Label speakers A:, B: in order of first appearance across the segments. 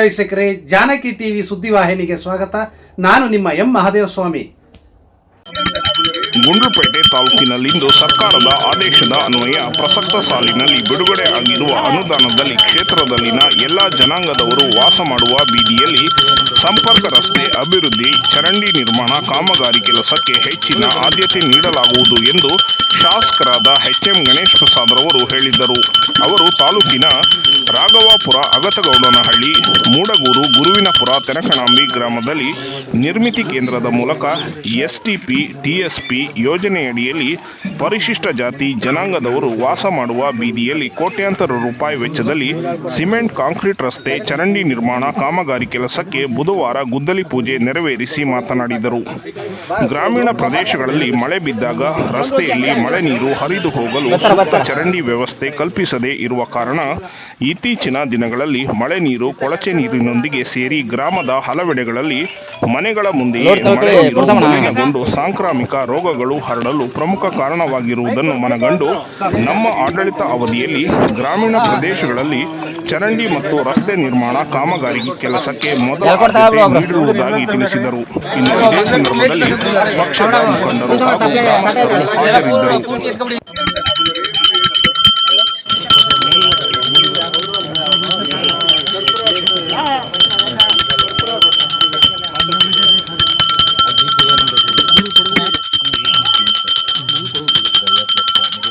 A: ವೀಕ್ಷಕರೇ, ಜಾನಕಿ ಟಿವಿ ಸುದ್ದಿವಾಹಿನಿಗೆ ಸ್ವಾಗತ. ನಾನು ನಿಮ್ಮ ಎಂ. ಮಹಾದೇವಸ್ವಾಮಿ.
B: ಗುಂಡ್ಲುಪೇಟೆ ತಾಲೂಕಿನಲ್ಲಿಂದು ಸರ್ಕಾರದ ಆದೇಶದ ಅನ್ವಯ ಪ್ರಸಕ್ತ ಸಾಲಿನಲ್ಲಿ ಬಿಡುಗಡೆ ಆಗಿರುವ ಅನುದಾನದಲ್ಲಿ ಕ್ಷೇತ್ರದಲ್ಲಿನ ಎಲ್ಲ ಜನಾಂಗದವರು ವಾಸ ಮಾಡುವ ಬೀದಿಯಲ್ಲಿ ಸಂಪರ್ಕ ರಸ್ತೆ ಅಭಿವೃದ್ಧಿ, ಚರಂಡಿ ನಿರ್ಮಾಣ, ಕಾಮಗಾರಿ ಕೆಲಸಕ್ಕೆ ಹೆಚ್ಚಿನ ಆದ್ಯತೆ ನೀಡಲಾಗುವುದು ಎಂದು ಶಾಸಕರಾದ ಎಚ್ ಎಂ ಗಣೇಶ್ ಪ್ರಸಾದ್ ರವರು ಹೇಳಿದ್ದರು. ಅವರು ತಾಲೂಕಿನ ರಾಘವಾಪುರ ಅಗತಗೌಡನಹಳ್ಳಿ, ಮೂಡಗೂರು, ಗುರುವಿನಪುರ ತೆನಕಣಾಂಬಿ ಗ್ರಾಮದಲ್ಲಿ ನಿರ್ಮಿತಿ ಕೇಂದ್ರದ ಮೂಲಕ ಎಸ್ಟಿಪಿ ಟಿಎಸ್ಪಿ ಯೋಜನೆಯಡಿಯಲ್ಲಿ ಪರಿಶಿಷ್ಟ ಜಾತಿ ಜನಾಂಗದವರು ವಾಸ ಮಾಡುವ ಬೀದಿಯಲ್ಲಿ ಕೋಟ್ಯಾಂತರ ರೂಪಾಯಿ ವೆಚ್ಚದಲ್ಲಿ ಸಿಮೆಂಟ್, ಕಾಂಕ್ರೀಟ್ ರಸ್ತೆ, ಚರಂಡಿ ನಿರ್ಮಾಣ, ಕಾಮಗಾರಿ ಕೆಲಸಕ್ಕೆ ಬುಧವಾರ ಗುದ್ದಲಿ ಪೂಜೆ ನೆರವೇರಿಸಿ ಮಾತನಾಡಿದರು. ಗ್ರಾಮೀಣ ಪ್ರದೇಶಗಳಲ್ಲಿ ಮಳೆ ಬಿದ್ದಾಗ ರಸ್ತೆಯಲ್ಲಿ ಮಳೆ ನೀರು ಹರಿದು ಹೋಗಲು ಸೂಕ್ತ ಚರಂಡಿ ವ್ಯವಸ್ಥೆ ಕಲ್ಪಿಸದೇ ಇರುವ ಕಾರಣ ಇತ್ತೀಚಿನ ದಿನಗಳಲ್ಲಿ ಮಳೆ ನೀರು ಕೊಳಚೆ ನೀರಿನೊಂದಿಗೆ ಸೇರಿ ಗ್ರಾಮದ ಹಲವೆಡೆಗಳಲ್ಲಿ ಮನೆಗಳ ಮುಂದೆ ಮಳೆ ನೀರು ಮಲಿನಗೊಂಡು ಸಾಂಕ್ರಾಮಿಕ ರೋಗಗಳು ಹರಡಲು ಪ್ರಮುಖ ಕಾರಣವಾಗಿರುವುದನ್ನು ಮನಗಂಡು ನಮ್ಮ ಆಡಳಿತ ಅವಧಿಯಲ್ಲಿ ಗ್ರಾಮೀಣ ಪ್ರದೇಶಗಳಲ್ಲಿ ಚರಂಡಿ ಮತ್ತು ರಸ್ತೆ ನಿರ್ಮಾಣ ಕಾಮಗಾರಿ ಕೆಲಸಕ್ಕೆ ಮೊದಲ ಆದ್ಯತೆ ನೀಡಿರುವುದಾಗಿ ತಿಳಿಸಿದರು. ಇನ್ನು ಇದೇ ಸಂದರ್ಭದಲ್ಲಿ ಪಕ್ಷದ ಮುಖಂಡರು ಹಾಗೂ ಗ್ರಾಮಸ್ಥರು ಹಾಜರಿದ್ದರು.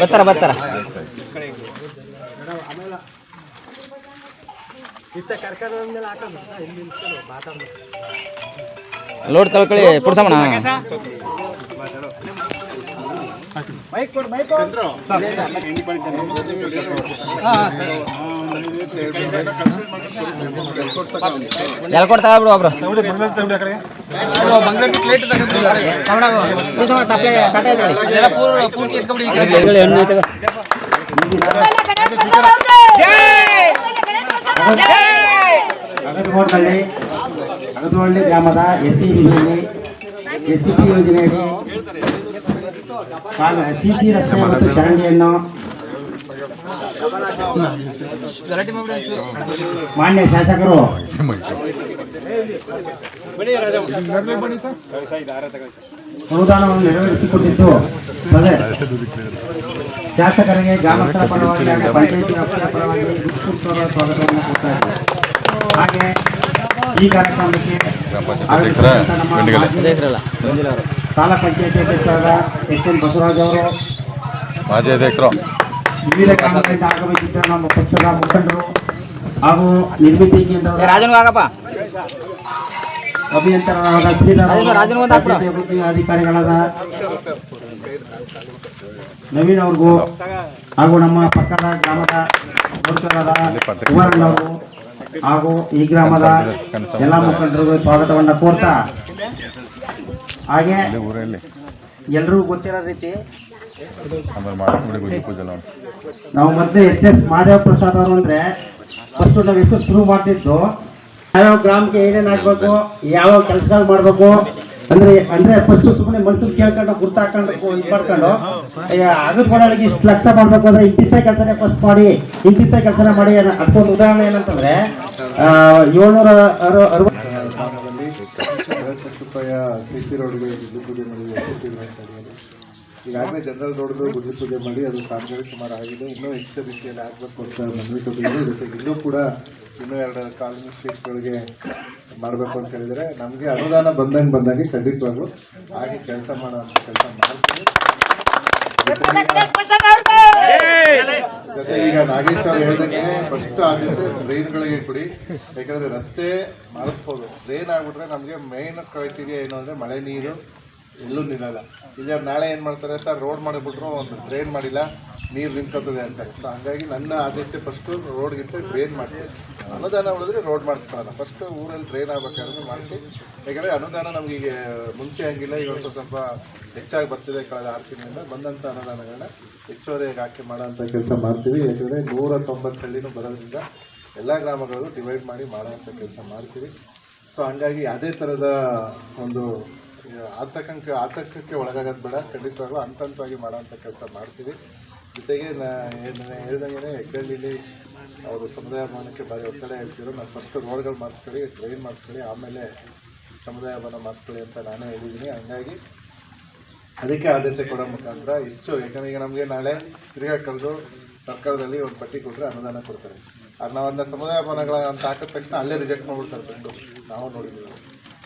C: ಬರ್ತಾರ ಬರ್ತಾರ. ಲೋಡ್ ತಳ್ಕೊಳ್ಳಿ ಮೈಕ್ ಎಲ್ಲಿ ಹಾ ಬಿಡು ಒಬ್ರು ಬಿಡು ಒಬ್ರು?
D: ಅಗದಗೋಡ್ನಳ್ಳಿ ಅಗದಗೋಡ್ಲಿ ಗ್ರಾಮದ ಎಸ್ ಸಿ ಬಿಯಲ್ಲಿ ಎಸ್ ಸಿ ಪಿ ಯೋಜನೆಯಡಿ ಸಿ ಸಿ ರಸ್ತೆ ಮತ್ತು ಚರಂಡಿಯನ್ನು ಮಾನ್ಯ ಶಾಸಕರು. ಅನುದಾನವನ್ನು ನೆರವೇರಿಸಿಕೊಂಡಿದ್ದು ಶಾಸಕರಿಗೆ ಗ್ರಾಮಸ್ಥರ ಪರವಾಗಿ ಹಾಗೂ ಪಂಚಾಯತ್ ವ್ಯಾಪ್ತಿಯ ಪರವಾಗಿ ಸ್ವಾಗತವನ್ನು ಕೊಡ್ತಾ ಇದ್ದಾರೆ ಹಾಗೆ ಈ ಕಾರ್ಯಕ್ರಮಕ್ಕೆ ತಾಲೂಕ್ ಪಂಚಾಯತ್ ಅಧ್ಯಕ್ಷರಾದ ಎಸ್ ಎನ್ ಬಸವರಾಜ್ ಅವರು
E: ಮಾಜಿ ಅಧ್ಯಕ್ಷರು.
D: ವಿವಿಧ ಗ್ರಾಮಗಳಿಂದ ಆಗಮಿಸಿದ್ದ ನಮ್ಮ ಪಕ್ಷದ ಮುಖಂಡರು ಹಾಗೂ ನಿರ್ಮಿತಿ ಕೇಂದ್ರದ
C: ಆಗಪ್ಪ
D: ಅಭಿಯಂತರರಾದ ಶ್ರೀರಾಮ ಅಧಿಕಾರಿಗಳಾದ ನವೀನ್ ಅವ್ರಿಗೂ ಹಾಗೂ ನಮ್ಮ ಪಕ್ಕದ ಗ್ರಾಮದ ಮುಖಂಡರಾದ ಕುಮಾರಣ್ಣ ಅವರು ಹಾಗೂ ಈ ಗ್ರಾಮದ ಎಲ್ಲ ಮುಖಂಡರು ಸ್ವಾಗತವನ್ನ ಕೋರ್ತಾ. ಹಾಗೆ ಎಲ್ರಿಗೂ ಗೊತ್ತಿರೋ ರೀತಿ
E: ನಾವು
D: ಮತ್ತೆ ಮೊದಲು ಎಚ್ ಎಸ್ ಮಹಾದೇವ ಪ್ರಸಾದ್ ಅವರು ಅಂದ್ರೆ ಫಸ್ಟ್ ನಾವು ಹೆಸರು ಶುರು ಮಾಡ್ತಿದ್ದು. ಯಾವ ಗ್ರಾಮಕ್ಕೆ ಏನೇನು ಆಗ್ಬೇಕು ಯಾವ ಕೆಲಸಗಳು ಮಾಡ್ಬೇಕು ಅಂದ್ರೆ ಅಂದ್ರೆ ಫಸ್ಟ್ ಸುಮ್ಮನೆ ಮನ್ಸು ಕೇಳ್ಕೊಂಡು ಗುರ್ತು ಹಾಕೊಂಡು ಇದು ಮಾಡ್ಕೊಂಡು ಆಗದ್ಕೊಳ್ಳೋಳಿಗೆ ಇಷ್ಟು ಲಕ್ಷ ಮಾಡ್ಬೇಕು ಅಂದ್ರೆ ಇಂತಿಂತ ಕೆಲಸನೇ ಫಸ್ಟ್ ಮಾಡಿ ಇಂತಿಂತ ಕೆಲಸನ ಮಾಡಿ ಅದಕ್ಕೊಂದು ಉದಾಹರಣೆ ಏನಂತಂದ್ರೆ ಆ, ಏಳ್ನೂರ ಅರು- ಅರವತ್ತು
F: ರೂಪಾಯಿ ಸಿ ಸಿ ರೋಡ್ಗೆ ಈಗಾಗಲೇ ಜನರಲ್ ರೋಡ್ಗೂ ಗುಡಿ ಪೂಜೆ ಮಾಡಿ, ಅದು ಕಾಮಗಾರಿ ಸುಮಾರು ಆಗಿದೆ. ಇನ್ನೂ ಹೆಚ್ಚು ರೀತಿಯಲ್ಲಿ ಆಗಬೇಕು ಅಂತ ಮನವಿ ಕೊಟ್ಟಿದ್ದಾರೆ. ಜೊತೆಗೆ ಇನ್ನೂ ಕೂಡ ಇನ್ನೂ ಎರಡು ಕಾಲೋನಿ ಸ್ಟೇಟ್ಗಳಿಗೆ ಮಾಡಬೇಕು ಅಂತ ಹೇಳಿದರೆ ನಮಗೆ ಅನುದಾನ ಬಂದಂಗೆ ಬಂದಾಗೆ ಖಂಡಿತವಾಗ್ಲೂ ಹಾಗೆ ಕೆಲಸ ಮಾಡೋ ಕೆಲಸ ಮಾಡ್ತೀವಿ. ಜೊತೆ ಈಗ ನಾಗೇಶ್ ಅವ್ರು ಹೇಳಿದಂಗೆ ಫಸ್ಟ್ ಆದ್ಯತೆ ಡ್ರೈನ್ಗಳಿಗೆ ಕೊಡಿ. ಯಾಕಂದ್ರೆ ರಸ್ತೆ ಮಾಡಿಸ್ಬೋದು ಡ್ರೈನ್ ಆಗ್ಬಿಟ್ರೆ ನಮಗೆ ಮೇನ್ ಕ್ರೈಟೀರಿಯಾ ಏನು ಅಂದರೆ ಮಳೆ ನೀರು ಎಲ್ಲೂ ನಿಲ್ಲಲ್ಲ. ಇಲ್ಲ, ನಾಳೆ ಏನು ಮಾಡ್ತಾರೆ ಸರ್ ರೋಡ್ ಮಾಡಿಬಿಟ್ರು, ಒಂದು ಡ್ರೈನ್ ಮಾಡಿಲ್ಲ, ನೀರು ನಿಂತ್ಕೊತದೆ ಅಂತಾರೆ ಸೊ ಹಂಗಾಗಿ ನನ್ನ ಆದ್ಯತೆ ಫಸ್ಟು ರೋಡ್ಗಿಂತ ಡ್ರೈನ್ ಮಾಡ್ತೀವಿ ಅನುದಾನ ಉಳಿದ್ರೆ ರೋಡ್ ಮಾಡಿಸ್ತಾರಲ್ಲ ಫಸ್ಟ್ ಊರಲ್ಲಿ ಡ್ರೈನ್ ಆಗ್ಬೇಕಾದ್ರೆ ಮಾಡ್ತೀವಿ ಯಾಕಂದರೆ ಅನುದಾನ ನಮಗೆ ಮುಂಚೆ ಹಂಗಿಲ್ಲ ಇವತ್ತು ಸ್ವಲ್ಪ ಹೆಚ್ಚಾಗಿ ಬರ್ತಿದೆ ಕಳೆದ ಆರು ತಿಂಗಳಿಂದ. ಬಂದಂಥ ಅನುದಾನಗಳನ್ನ ಹೆಚ್ಚುವರಿಯಾಗಿ ಹಾಕಿ ಮಾಡೋಂಥ ಕೆಲಸ ಮಾಡ್ತೀವಿ. ಯಾಕಂದರೆ ನೂರ ತೊಂಬತ್ತು ಹಳ್ಳಿನೂ ಬರೋದ್ರಿಂದ ಎಲ್ಲ ಗ್ರಾಮಗಳಲ್ಲೂ ಡಿವೈಡ್ ಮಾಡಿ ಮಾಡೋಂಥ ಕೆಲಸ ಮಾಡ್ತೀವಿ. ಸೊ ಹಂಗಾಗಿ ಯಾವುದೇ ಥರದ ಒಂದು ಆತಂಕಕ್ಕೆ ಆತಂಕಕ್ಕೆ ಒಳಗಾಗೋದು ಬೇಡ. ಖಂಡಿತವಾಗ್ಲೂ ಹಂತ ಹಂತವಾಗಿ ಮಾಡೋಂಥ ಕೆಲಸ ಮಾಡ್ತೀವಿ. ಜೊತೆಗೆ ನಾ, ಏನು ಹೇಳ್ದಂಗೆ ಹೆಗ್ಗಳ್ಳಿಲಿ ಅವರು ಸಮುದಾಯ ಭವನಕ್ಕೆ ಭಾರಿ ಒತ್ತಡ ಹೇಳ್ತಿದ್ರು. ನಾನು ಫಸ್ಟ್ ರೋಡ್ಗಳು ಮಾಡಿಸ್ಕೊಳ್ಳಿ ಡ್ರೈನ್ ಮಾಡಿಸ್ಕೊಳ್ಳಿ, ಆಮೇಲೆ ಸಮುದಾಯ ಭವನ ಮಾಡಿಸ್ಕೊಳ್ಳಿ ಅಂತ ನಾನೇ ಹೇಳಿದ್ದೀನಿ. ಹಂಗಾಗಿ ಅದಕ್ಕೆ ಆದ್ಯತೆ ಕೊಡೋ ಮುಖಾಂತರ ಹೆಚ್ಚು, ಯಾಕಂದ್ರೆ ಈಗ ನಮಗೆ ನಾಳೆ ತಿರ್ಗಾ ಕರೆದು ಸರ್ಕಾರದಲ್ಲಿ ಒಂದು ಪಟ್ಟಿ ಕೊಟ್ಟರೆ ಅನುದಾನ ಕೊಡ್ತಾರೆ. ಅದು ನಾವು ಅದನ್ನ ಸಮುದಾಯ ಭವನಗಳ ಅಂತ ಹಾಕಿದ ತಕ್ಷಣ ಅಲ್ಲೇ ರಿಜೆಕ್ಟ್ ಮಾಡ್ಬಿಡ್ತಾರೆ ಬಂದು ನಾವು ನೋಡಿದ್ದೀವಿ.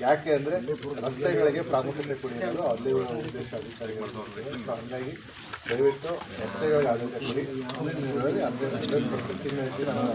F: ಯಾಕೆ ಅಂದರೆ ರಸ್ತೆಗಳಿಗೆ ಪ್ರಾಮುಖ್ಯತೆ ಕೊಡಿಯೋದು ಅಲ್ಲಿ ಉದ್ದೇಶ ಅಧಿಕಾರಿಗಳು ಹಾಗಾಗಿ ದಯವಿಟ್ಟು ರಸ್ತೆಗಳಿಗೆ ಆದ್ಯತೆ ಕೊಡಿ. ಅಂದ್ರೆ ಹಂಡ್ರೆಡ್ ಹಂಡ್ರೆಡ್ ಪರ್ಸೆಂಟ್ ತಿಂಗಳ ನಾನು